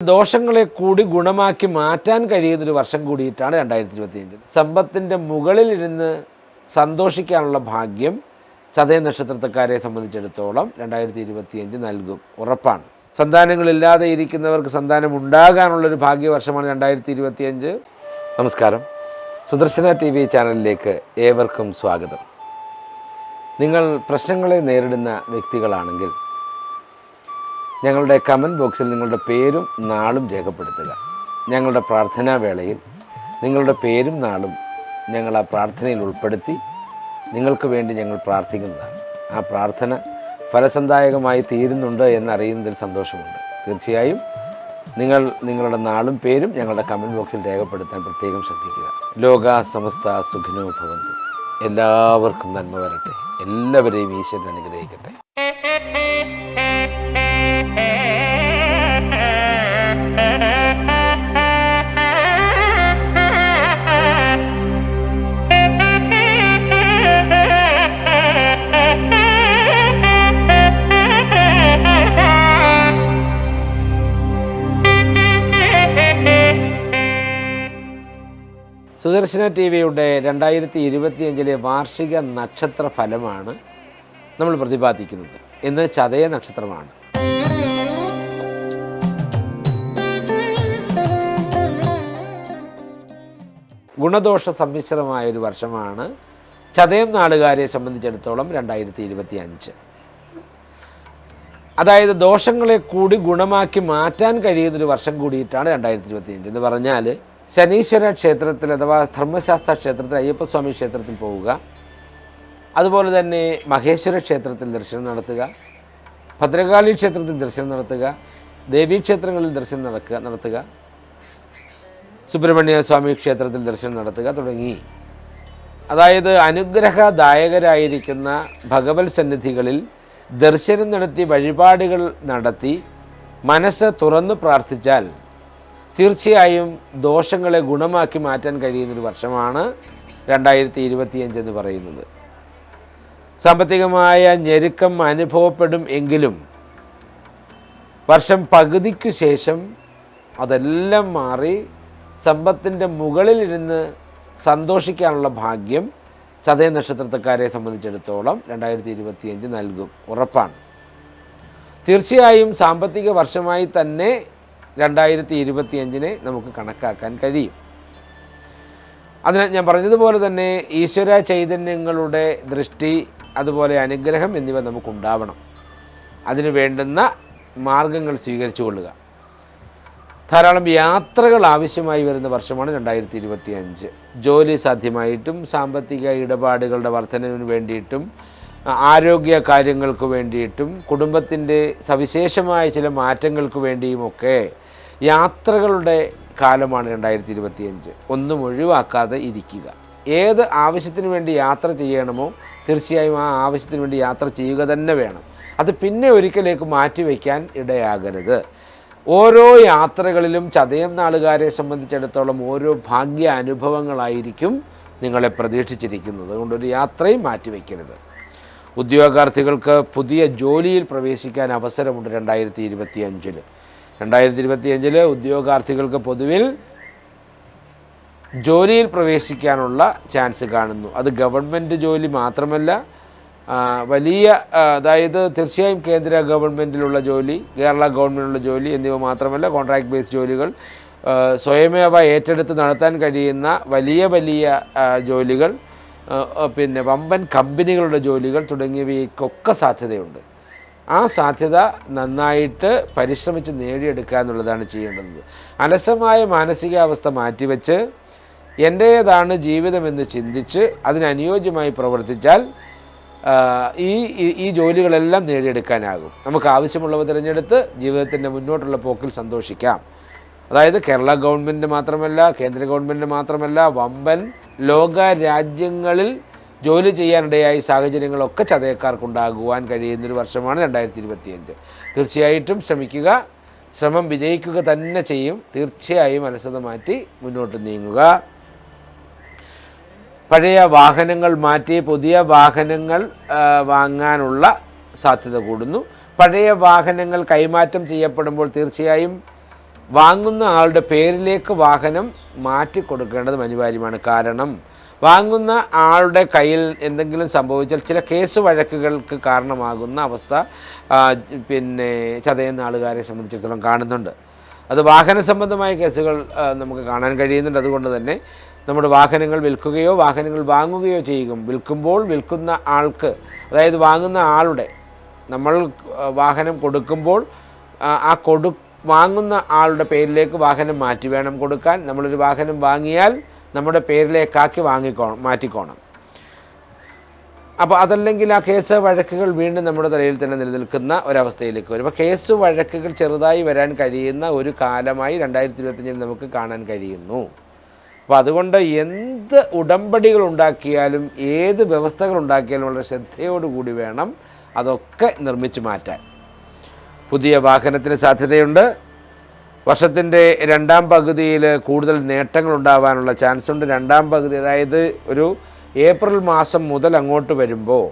ദോഷങ്ങളെ കൂടി ഗുണമാക്കി മാറ്റാൻ കഴിയുന്ന ഒരു വർഷം കൂടിയിട്ടാണ് രണ്ടായിരത്തി ഇരുപത്തിയഞ്ച് സമ്പത്തിന്റെ മുകളിലിരുന്ന് സന്തോഷിക്കാനുള്ള ഭാഗ്യം ചതയ നക്ഷത്രക്കാരെ സംബന്ധിച്ചിടത്തോളം രണ്ടായിരത്തി ഇരുപത്തിയഞ്ച് നൽകും. ഉറപ്പാണ്. സന്താനങ്ങളില്ലാതെ ഇരിക്കുന്നവർക്ക് സന്താനം ഉണ്ടാകാനുള്ളൊരു ഭാഗ്യവർഷമാണ് രണ്ടായിരത്തി ഇരുപത്തിയഞ്ച് നമസ്കാരം. സുദർശന ടി വി ചാനലിലേക്ക് ഏവർക്കും സ്വാഗതം. നിങ്ങൾ പ്രശ്നങ്ങളെ നേരിടുന്ന വ്യക്തികളാണെങ്കിൽ ഞങ്ങളുടെ കമന്റ് ബോക്സിൽ നിങ്ങളുടെ പേരും നാളും രേഖപ്പെടുത്തുക. ഞങ്ങളുടെ പ്രാർത്ഥനാ വേളയിൽ നിങ്ങളുടെ പേരും നാളും ഞങ്ങൾ ആ പ്രാർത്ഥനയിൽ ഉൾപ്പെടുത്തി നിങ്ങൾക്ക് വേണ്ടി ഞങ്ങൾ പ്രാർത്ഥിക്കുന്നതാണ്. ആ പ്രാർത്ഥന ഫലസന്ദായകമായി തീരുന്നുണ്ട് എന്നറിയുന്നതിൽ സന്തോഷമുണ്ട്. തീർച്ചയായും നിങ്ങൾ നിങ്ങളുടെ നാളും പേരും ഞങ്ങളുടെ കമന്റ് ബോക്സിൽ രേഖപ്പെടുത്താൻ പ്രത്യേകം ശ്രദ്ധിക്കുക. ലോക സമസ്ത സുഖിനോ ഭവന്തു. എല്ലാവർക്കും നന്മ വരട്ടെ. എല്ലാവരെയും ഈശ്വരൻ അനുഗ്രഹിക്കട്ടെ. സുദർശന ടി വിയുടെ രണ്ടായിരത്തി ഇരുപത്തിയഞ്ചിലെ വാർഷിക നക്ഷത്ര ഫലമാണ് നമ്മൾ പ്രതിപാദിക്കുന്നത്. ഇന്ന് ചതയ നക്ഷത്രമാണ്. ഗുണദോഷ സമ്മിശ്രമായ ഒരു വർഷമാണ്. ചതയം നാടുകാരെ സംബന്ധിച്ചിടത്തോളം രണ്ടായിരത്തി ഇരുപത്തി അഞ്ച് അതായത് ദോഷങ്ങളെ കൂടി ഗുണമാക്കി മാറ്റാൻ കഴിയുന്നൊരു വർഷം കൂടിയിട്ടാണ് രണ്ടായിരത്തി ഇരുപത്തി അഞ്ച് എന്ന് പറഞ്ഞാൽ ശനീശ്വര ക്ഷേത്രത്തിൽ അഥവാ ധർമ്മശാസ്ത്ര ക്ഷേത്രത്തിൽ അയ്യപ്പസ്വാമി ക്ഷേത്രത്തിൽ പോവുക. അതുപോലെ തന്നെ മഹേശ്വര ക്ഷേത്രത്തിൽ ദർശനം നടത്തുക. ഭദ്രകാളി ക്ഷേത്രത്തിൽ ദർശനം നടത്തുക. ദേവീക്ഷേത്രങ്ങളിൽ ദർശനം നടക്കുക നടത്തുക. സുബ്രഹ്മണ്യ സ്വാമി ക്ഷേത്രത്തിൽ ദർശനം നടത്തുക തുടങ്ങി. അതായത് അനുഗ്രഹദായകരായിരിക്കുന്ന ഭഗവത് സന്നിധികളിൽ ദർശനം നടത്തി വഴിപാടുകൾ നടത്തി മനസ്സ് തുറന്നു പ്രാർത്ഥിച്ചാൽ തീർച്ചയായും ദോഷങ്ങളെ ഗുണമാക്കി മാറ്റാൻ കഴിയുന്നൊരു വർഷമാണ് രണ്ടായിരത്തി ഇരുപത്തിയഞ്ച് എന്ന് പറയുന്നത്. സാമ്പത്തികമായ ഞെരുക്കം അനുഭവപ്പെടും എങ്കിലും വർഷം പകുതിക്ക് ശേഷം അതെല്ലാം മാറി സമ്പത്തിന്റെ മുകളിലിരുന്ന് സന്തോഷിക്കാനുള്ള ഭാഗ്യം ചതയ നക്ഷത്രക്കാരെ സംബന്ധിച്ചിടത്തോളം രണ്ടായിരത്തി ഇരുപത്തിയഞ്ച് നൽകും. ഉറപ്പാണ്. തീർച്ചയായും സാമ്പത്തിക വർഷമായി തന്നെ രണ്ടായിരത്തി ഇരുപത്തിയഞ്ചിനെ നമുക്ക് കണക്കാക്കാൻ കഴിയും. അതിന് ഞാൻ പറഞ്ഞതുപോലെ തന്നെ ഈശ്വര ചൈതന്യങ്ങളുടെ ദൃഷ്ടി അതുപോലെ അനുഗ്രഹം എന്നിവ നമുക്കുണ്ടാവണം. അതിന് വേണ്ടുന്ന മാർഗങ്ങൾ സ്വീകരിച്ചു കൊള്ളുക. ധാരാളം യാത്രകൾ ആവശ്യമായി വരുന്ന വർഷമാണ് രണ്ടായിരത്തി ഇരുപത്തി അഞ്ച് ജോലി സാധ്യമായിട്ടും സാമ്പത്തിക ഇടപാടുകളുടെ വർധനവിന് വേണ്ടിയിട്ടും ആരോഗ്യ കാര്യങ്ങൾക്ക് വേണ്ടിയിട്ടും കുടുംബത്തിന്റെ സവിശേഷമായ ചില മാറ്റങ്ങൾക്ക് വേണ്ടിയുമൊക്കെ യാത്രകളുടെ കാലമാണ് രണ്ടായിരത്തി ഇരുപത്തിയഞ്ച് ഒന്നും ഒഴിവാക്കാതെ ഇരിക്കുക. ഏത് ആവശ്യത്തിന് വേണ്ടി യാത്ര ചെയ്യണമോ തീർച്ചയായും ആ ആവശ്യത്തിന് വേണ്ടി യാത്ര ചെയ്യുക തന്നെ വേണം. അത് പിന്നെ ഒരിക്കലേക്ക് മാറ്റിവെക്കാൻ ഇടയാകരുത്. ഓരോ യാത്രകളിലും ചതയം നാളുകാരെ സംബന്ധിച്ചിടത്തോളം ഓരോ ഭാഗ്യ അനുഭവങ്ങളായിരിക്കും നിങ്ങളെ പ്രതീക്ഷിച്ചിരിക്കുന്നത്. അതുകൊണ്ട് ഒരു യാത്രയും മാറ്റിവെക്കരുത് ഉദ്യോഗാർത്ഥികൾക്ക് പുതിയ ജോലിയിൽ പ്രവേശിക്കാൻ അവസരമുണ്ട് രണ്ടായിരത്തി ഇരുപത്തി രണ്ടായിരത്തി ഇരുപത്തി അഞ്ചിൽ ഉദ്യോഗാർത്ഥികൾക്ക് പൊതുവിൽ ജോലിയിൽ പ്രവേശിക്കാനുള്ള ചാൻസ് കാണുന്നു. അത് ഗവൺമെന്റ് ജോലി മാത്രമല്ല വലിയ അതായത് തീർച്ചയായും കേന്ദ്ര ഗവൺമെന്റിലുള്ള ജോലി കേരള ഗവൺമെന്റിലുള്ള ജോലി എന്നിവ മാത്രമല്ല കോൺട്രാക്ട് ബേസ്ഡ് ജോലികൾ സ്വയമേവ ഏറ്റെടുത്ത് നടത്താൻ കഴിയുന്ന വലിയ വലിയ ജോലികൾ പിന്നെ വമ്പൻ കമ്പനികളുടെ ജോലികൾ തുടങ്ങിയവയ്ക്കൊക്കെ സാധ്യതയുണ്ട്. ആ സാധ്യത നന്നായിട്ട് പരിശ്രമിച്ച് നേടിയെടുക്കുക എന്നുള്ളതാണ് ചെയ്യേണ്ടത്. അലസമായ മാനസികാവസ്ഥ മാറ്റിവെച്ച് എന്റേതാണ് ജീവിതമെന്ന് ചിന്തിച്ച് അതിനനുയോജ്യമായി പ്രവർത്തിച്ചാൽ ഈ- ഈ ജോലികളെല്ലാം നേടിയെടുക്കാനാകും. നമുക്ക് ആവശ്യമുള്ളവ തിരഞ്ഞെടുത്ത് ജീവിതത്തിന്റെ മുന്നോട്ടുള്ള പോക്കിൽ സന്തോഷിക്കാം. അതായത് കേരള ഗവൺമെന്റ് മാത്രമല്ല കേന്ദ്ര ഗവൺമെന്റ് മാത്രമല്ല വമ്പൻ ലോക രാജ്യങ്ങളിൽ ജോലി ചെയ്യാനിടയായി സാഹചര്യങ്ങളൊക്കെ ചതയക്കാർക്കുണ്ടാകുവാൻ കഴിയുന്നൊരു വർഷമാണ് രണ്ടായിരത്തി ഇരുപത്തിയഞ്ച് തീർച്ചയായിട്ടും ശ്രമിക്കുക. ശ്രമം വിജയിക്കുക തന്നെ ചെയ്യും. തീർച്ചയായും മനസ്സത് മാറ്റി മുന്നോട്ട് നീങ്ങുക. പഴയ വാഹനങ്ങൾ മാറ്റി പുതിയ വാഹനങ്ങൾ വാങ്ങാനുള്ള സാധ്യത കൂടുന്നു. പഴയ വാഹനങ്ങൾ കൈമാറ്റം ചെയ്യപ്പെടുമ്പോൾ തീർച്ചയായും വാങ്ങുന്ന ആളുടെ പേരിലേക്ക് വാഹനം മാറ്റി കൊടുക്കേണ്ടതും അനിവാര്യമാണ്. കാരണം വാങ്ങുന്ന ആളുടെ കയ്യിൽ എന്തെങ്കിലും സംഭവിച്ചാൽ ചില കേസ് വഴക്കുകൾക്ക് കാരണമാകുന്ന അവസ്ഥ പിന്നെ ചതയുന്ന ആളുകാരെ സംബന്ധിച്ചിടത്തോളം കാണുന്നുണ്ട്. അത് വാഹന സംബന്ധമായ കേസുകൾ നമുക്ക് കാണാൻ കഴിയുന്നുണ്ട്. അതുകൊണ്ട് തന്നെ നമ്മുടെ വാഹനങ്ങൾ വിൽക്കുകയോ വാഹനങ്ങൾ വാങ്ങുകയോ ചെയ്യും. വിൽക്കുമ്പോൾ വിൽക്കുന്ന ആൾക്ക് അതായത് വാങ്ങുന്ന ആളുടെ നമ്മൾ വാഹനം കൊടുക്കുമ്പോൾ ആ, കൊടു വാങ്ങുന്ന ആളുടെ പേരിലേക്ക് വാഹനം മാറ്റി വേണം കൊടുക്കാൻ. നമ്മളൊരു വാഹനം വാങ്ങിയാൽ നമ്മുടെ പേരിലേക്കാക്കി വാങ്ങിക്കോണം മാറ്റിക്കോണം. അപ്പോൾ അതല്ലെങ്കിൽ ആ കേസ് വഴക്കുകൾ വീണ്ടും നമ്മുടെ തലയിൽ തന്നെ നിലനിൽക്കുന്ന ഒരവസ്ഥയിലേക്ക് വരും. അപ്പോൾ കേസ് വഴക്കുകൾ ചെറുതായി വരാൻ കഴിയുന്ന ഒരു കാലമായി രണ്ടായിരത്തി ഇരുപത്തഞ്ചിൽ നമുക്ക് കാണാൻ കഴിയുന്നു. അപ്പോൾ അതുകൊണ്ട് എന്ത് ഉടമ്പടികൾ ഉണ്ടാക്കിയാലും ഏത് വ്യവസ്ഥകൾ ഉണ്ടാക്കിയാലും വളരെ ശ്രദ്ധയോടുകൂടി വേണം അതൊക്കെ നിർമ്മിച്ചു മാറ്റാൻ. പുതിയ വാഹനത്തിന് സാധ്യതയുണ്ട്. വർഷത്തിന്റെ രണ്ടാം പകുതിയിൽ കൂടുതൽ നേട്ടങ്ങൾ ഉണ്ടാവാനുള്ള ചാൻസ് ഉണ്ട് രണ്ടാം പകുതി അതായത് ഒരു ഏപ്രിൽ മാസം മുതൽ അങ്ങോട്ട് വരുമ്പോൾ.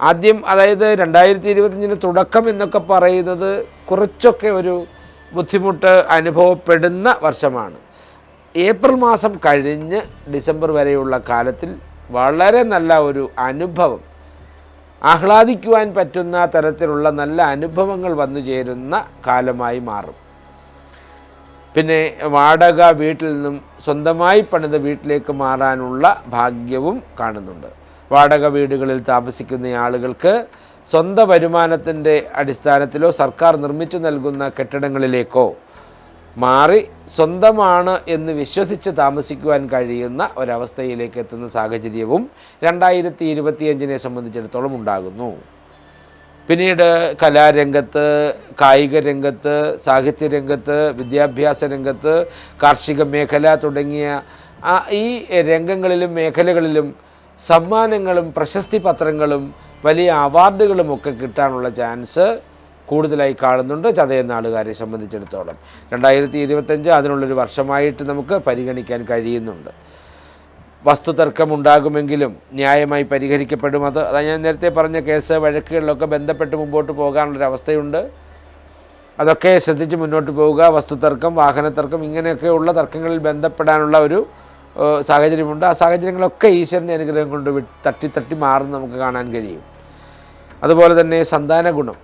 ആദ്യം അതായത് രണ്ടായിരത്തി ഇരുപത്തഞ്ചിന് തുടക്കം എന്നൊക്കെ പറയുന്നത് കുറച്ചൊക്കെ ഒരു ബുദ്ധിമുട്ട് അനുഭവപ്പെടുന്ന വർഷമാണ്. ഏപ്രിൽ മാസം കഴിഞ്ഞ് ഡിസംബർ വരെയുള്ള കാലത്തിൽ വളരെ നല്ല ഒരു അനുഭവം. ആഹ്ലാദിക്കുവാൻ പറ്റുന്ന തരത്തിലുള്ള നല്ല അനുഭവങ്ങൾ വന്നു ചേരുന്ന കാലമായി മാറും. പിന്നെ വാടക വീട്ടിൽ നിന്നും സ്വന്തമായി പണിത വീട്ടിലേക്ക് മാറാനുള്ള ഭാഗ്യവും കാണുന്നുണ്ട്. വാടക വീടുകളിൽ താമസിക്കുന്ന ആളുകൾക്ക് സ്വന്തം വരുമാനത്തിന്റെ അടിസ്ഥാനത്തിലോ സർക്കാർ നിർമ്മിച്ചു നൽകുന്ന കെട്ടിടങ്ങളിലേക്കോ മാറി സ്വന്തമാണ് എന്ന് വിശ്വസിച്ച് താമസിക്കുവാൻ കഴിയുന്ന ഒരവസ്ഥയിലേക്ക് എത്തുന്ന സാഹചര്യവും രണ്ടായിരത്തി ഇരുപത്തിയഞ്ചിനെ സംബന്ധിച്ചിടത്തോളം ഉണ്ടാകുന്നു. പിന്നീട് കലാരംഗത്ത് കായിക രംഗത്ത് സാഹിത്യ രംഗത്ത് വിദ്യാഭ്യാസ രംഗത്ത് കാർഷിക മേഖല തുടങ്ങിയ ഈ രംഗങ്ങളിലും മേഖലകളിലും സമ്മാനങ്ങളും പ്രശസ്തി പത്രങ്ങളും വലിയ അവാർഡുകളും ഒക്കെ കിട്ടാനുള്ള ചാൻസ് കൂടുതലായി കാണുന്നുണ്ട് ചതയ നാടുകാരെ സംബന്ധിച്ചിടത്തോളം. രണ്ടായിരത്തി ഇരുപത്തഞ്ച് അതിനുള്ളൊരു വർഷമായിട്ട് നമുക്ക് പരിഗണിക്കാൻ കഴിയുന്നുണ്ട്. വസ്തുതർക്കം ഉണ്ടാകുമെങ്കിലും ന്യായമായി പരിഹരിക്കപ്പെടും. അത് അതാ ഞാൻ നേരത്തെ പറഞ്ഞ കേസ് വഴക്കുകളിലൊക്കെ ബന്ധപ്പെട്ട് മുമ്പോട്ട് പോകാനുള്ളൊരു അവസ്ഥയുണ്ട് അതൊക്കെ ശ്രദ്ധിച്ച് മുന്നോട്ട് പോവുക. വസ്തുതർക്കം വാഹനത്തർക്കം ഇങ്ങനെയൊക്കെയുള്ള തർക്കങ്ങളിൽ ബന്ധപ്പെടാനുള്ള ഒരു സാഹചര്യമുണ്ട്. ആ സാഹചര്യങ്ങളൊക്കെ ഈശ്വരന്റെ അനുഗ്രഹം കൊണ്ട് തട്ടി തട്ടി മാറുന്ന നമുക്ക് കാണാൻ കഴിയും. അതുപോലെ തന്നെ സന്താന ഗുണം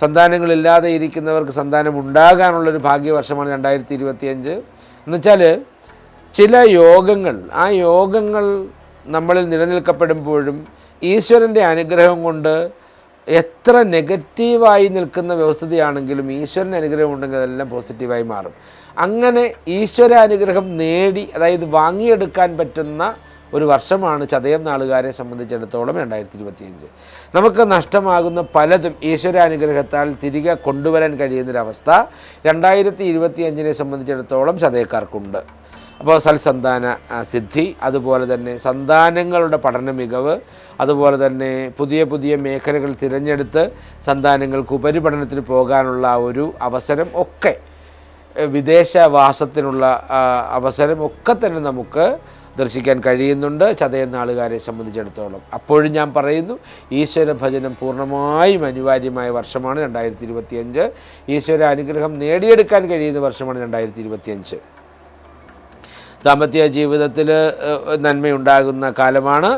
സന്താനങ്ങളില്ലാതെ ഇരിക്കുന്നവർക്ക് സന്താനം ഉണ്ടാകാനുള്ളൊരു ഭാഗ്യവർഷമാണ് രണ്ടായിരത്തി ഇരുപത്തിയഞ്ച്. എന്നുവെച്ചാൽ ചില യോഗങ്ങൾ ആ യോഗങ്ങൾ നമ്മളിൽ നിലനിൽക്കപ്പെടുമ്പോഴും ഈശ്വരന്റെ അനുഗ്രഹം കൊണ്ട് എത്ര നെഗറ്റീവായി നിൽക്കുന്ന വ്യവസ്ഥയാണെങ്കിലും ഈശ്വരന്റെ അനുഗ്രഹം ഉണ്ടെങ്കിൽ അതെല്ലാം പോസിറ്റീവായി മാറും. അങ്ങനെ ഈശ്വര അനുഗ്രഹം നേടി അതായത് വാങ്ങിയെടുക്കാൻ പറ്റുന്ന ഒരു വർഷമാണ് ചതയം നാളുകാരെ സംബന്ധിച്ചിടത്തോളം രണ്ടായിരത്തി ഇരുപത്തിയഞ്ച് നമുക്ക് നഷ്ടമാകുന്ന പലതും ഈശ്വരാനുഗ്രഹത്താൽ തിരികെ കൊണ്ടുവരാൻ കഴിയുന്നൊരവസ്ഥ രണ്ടായിരത്തി ഇരുപത്തിയഞ്ചിനെ സംബന്ധിച്ചിടത്തോളം ചതയക്കാർക്കുണ്ട്. അപ്പോൾ സൽസന്താന സിദ്ധി അതുപോലെ തന്നെ സന്താനങ്ങളുടെ പഠന മികവ് അതുപോലെ തന്നെ പുതിയ പുതിയ മേഖലകൾ തിരഞ്ഞെടുത്ത് സന്താനങ്ങൾക്ക് ഉപരിപഠനത്തിന് പോകാനുള്ള ഒരു അവസരം ഒക്കെ വിദേശവാസത്തിനുള്ള അവസരം ഒക്കെ തന്നെ നമുക്ക് ദർശിക്കാൻ കഴിയുന്നുണ്ട് ചതയുന്ന ആളുകാരെ സംബന്ധിച്ചിടത്തോളം. അപ്പോഴും ഞാൻ പറയുന്നു ഈശ്വര ഭജനം പൂർണമായും അനിവാര്യമായ വർഷമാണ് രണ്ടായിരത്തി ഇരുപത്തിയഞ്ച്. ഈശ്വര അനുഗ്രഹം നേടിയെടുക്കാൻ കഴിയുന്ന വർഷമാണ് രണ്ടായിരത്തി ഇരുപത്തിയഞ്ച്. ദാമ്പത്യ ജീവിതത്തിൽ നന്മയുണ്ടാകുന്ന കാലമാണ്.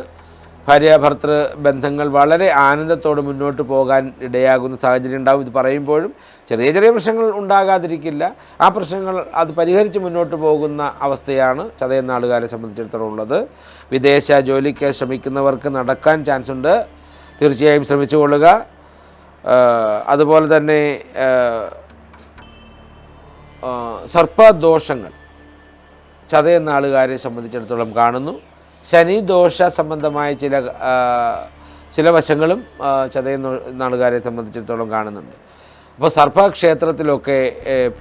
ഭാര്യ ഭർത്തൃ ബന്ധങ്ങൾ വളരെ ആനന്ദത്തോടെ മുന്നോട്ട് പോകാൻ ഇടയാകുന്ന സാഹചര്യം ഉണ്ടാകും ഇത് പറയുമ്പോഴും. ചെറിയ ചെറിയ പ്രശ്നങ്ങൾ ഉണ്ടാകാതിരിക്കില്ല. ആ പ്രശ്നങ്ങൾ അത് പരിഹരിച്ച് മുന്നോട്ട് പോകുന്ന അവസ്ഥയാണ് ചതയുന്ന ആളുകാരെ സംബന്ധിച്ചിടത്തോളം ഉള്ളത്. വിദേശ ജോലിക്ക് ശ്രമിക്കുന്നവർക്ക് നടക്കാൻ ചാൻസ് ഉണ്ട്. തീർച്ചയായും ശ്രമിച്ചുകൊള്ളുക കൊള്ളുക. അതുപോലെ തന്നെ സർപ്പദോഷങ്ങൾ. ചതയുന്ന ആളുകാരെ സംബന്ധിച്ചിടത്തോളം കാണുന്നു. ശനി ദോഷ സംബന്ധമായ ചില ചില വശങ്ങളും ചതയെന്ന ആളുകാരെ സംബന്ധിച്ചിടത്തോളം കാണുന്നുണ്ട്. അപ്പോൾ സർപ്പക്ഷേത്രത്തിലൊക്കെ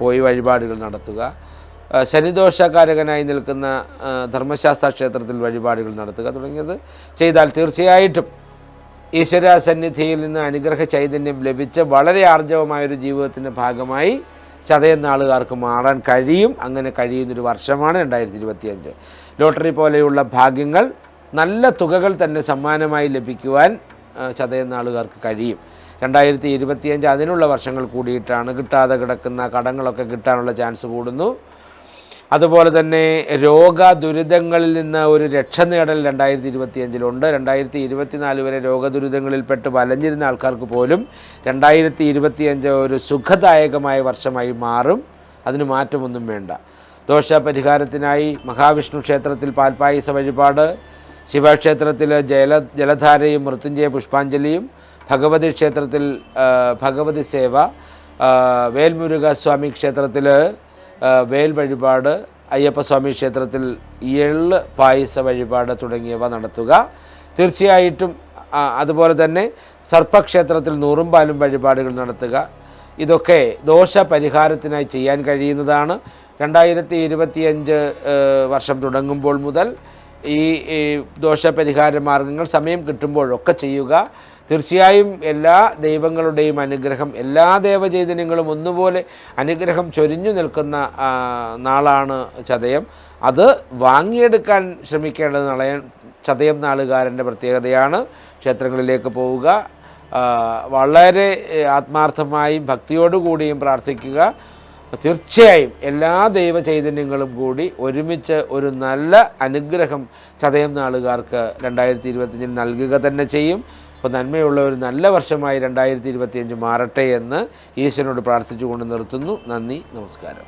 പോയി വഴിപാടുകൾ നടത്തുക. ശനിദോഷകാരകനായി നിൽക്കുന്ന ധർമ്മശാസ്ത്ര ക്ഷേത്രത്തിൽ വഴിപാടുകൾ നടത്തുക തുടങ്ങിയത് ചെയ്താൽ തീർച്ചയായിട്ടും ഈശ്വര സന്നിധിയിൽ നിന്ന് അനുഗ്രഹ ചൈതന്യം ലഭിച്ച് വളരെ ആർജവമായൊരു ജീവിതത്തിന്റെ ഭാഗമായി ചതയുന്ന ആളുകാർക്ക് മാറാൻ കഴിയും. അങ്ങനെ കഴിയുന്നൊരു വർഷമാണ് രണ്ടായിരത്തി ഇരുപത്തിയഞ്ച്. ലോട്ടറി പോലെയുള്ള ഭാഗ്യങ്ങൾ നല്ല തുകകൾ തന്നെ സമ്മാനമായി ലഭിക്കുവാൻ ചതയുന്ന ആളുകാർക്ക് കഴിയും. രണ്ടായിരത്തി ഇരുപത്തിയഞ്ച് അതിനുള്ള വർഷങ്ങൾ കൂടിയിട്ടാണ് കിട്ടാതെ കിടക്കുന്ന കടങ്ങളൊക്കെ കിട്ടാനുള്ള ചാൻസ് കൂടുന്നു. അതുപോലെ തന്നെ രോഗ ദുരിതങ്ങളിൽ നിന്ന് ഒരു രക്ഷ നേടൽ രണ്ടായിരത്തി ഇരുപത്തിയഞ്ചിലുണ്ട് രണ്ടായിരത്തി ഇരുപത്തിനാല് വരെ രോഗദുരിതങ്ങളിൽപ്പെട്ട് വലഞ്ഞിരുന്ന ആൾക്കാർക്ക് പോലും രണ്ടായിരത്തി ഇരുപത്തിയഞ്ച് ഒരു സുഖദായകമായ വർഷമായി മാറും. അതിന് മാറ്റമൊന്നും വേണ്ട. ദോഷപരിഹാരത്തിനായി മഹാവിഷ്ണു ക്ഷേത്രത്തിൽ പാൽപ്പായസ വഴിപാട് ശിവക്ഷേത്രത്തിൽ ജല ജലധാരയും മൃത്യുഞ്ജയ പുഷ്പാഞ്ജലിയും ഭഗവതി ക്ഷേത്രത്തിൽ ഭഗവതി സേവ വേൽമുരുക സ്വാമി ക്ഷേത്രത്തിൽ വേൽ വഴിപാട് അയ്യപ്പസ്വാമി ക്ഷേത്രത്തിൽ എള്ള് പായസ വഴിപാട് തുടങ്ങിയവ നടത്തുക. തീർച്ചയായിട്ടും അതുപോലെ തന്നെ സർപ്പക്ഷേത്രത്തിൽ നൂറും പാലും വഴിപാടുകൾ നടത്തുക. ഇതൊക്കെ ദോഷ പരിഹാരത്തിനായി ചെയ്യാൻ കഴിയുന്നതാണ്. രണ്ടായിരത്തി ഇരുപത്തിയഞ്ച് വർഷം തുടങ്ങുമ്പോൾ മുതൽ ഈ ഈ ദോഷപരിഹാര മാർഗങ്ങൾ സമയം കിട്ടുമ്പോഴൊക്കെ ചെയ്യുക. തീർച്ചയായും എല്ലാ ദൈവങ്ങളുടെയും അനുഗ്രഹം എല്ലാ ദേവചൈതന്യങ്ങളും ഒന്നുപോലെ അനുഗ്രഹം ചൊരിഞ്ഞു നിൽക്കുന്ന നാളാണ് ചതയം. അത് വാങ്ങിയെടുക്കാൻ ശ്രമിക്കേണ്ടത് നാളെ ചതയം നാളുകാരന്റെ പ്രത്യേകതയാണ്. ക്ഷേത്രങ്ങളിലേക്ക് പോവുക വളരെ ആത്മാർത്ഥമായും ഭക്തിയോടുകൂടിയും പ്രാർത്ഥിക്കുക. തീർച്ചയായും എല്ലാ ദൈവചൈതന്യങ്ങളും കൂടി ഒരുമിച്ച് ഒരു നല്ല അനുഗ്രഹം ചതയം നാളുകാർക്ക് രണ്ടായിരത്തി ഇരുപത്തിയഞ്ചിൽ നൽകുക തന്നെ ചെയ്യും. അപ്പോൾ നന്മയുള്ള ഒരു നല്ല വർഷമായി രണ്ടായിരത്തി ഇരുപത്തിയഞ്ച് മാറട്ടെ എന്ന് ഈശ്വരനോട് പ്രാർത്ഥിച്ചുകൊണ്ട് നിർത്തുന്നു. നന്ദി നമസ്കാരം.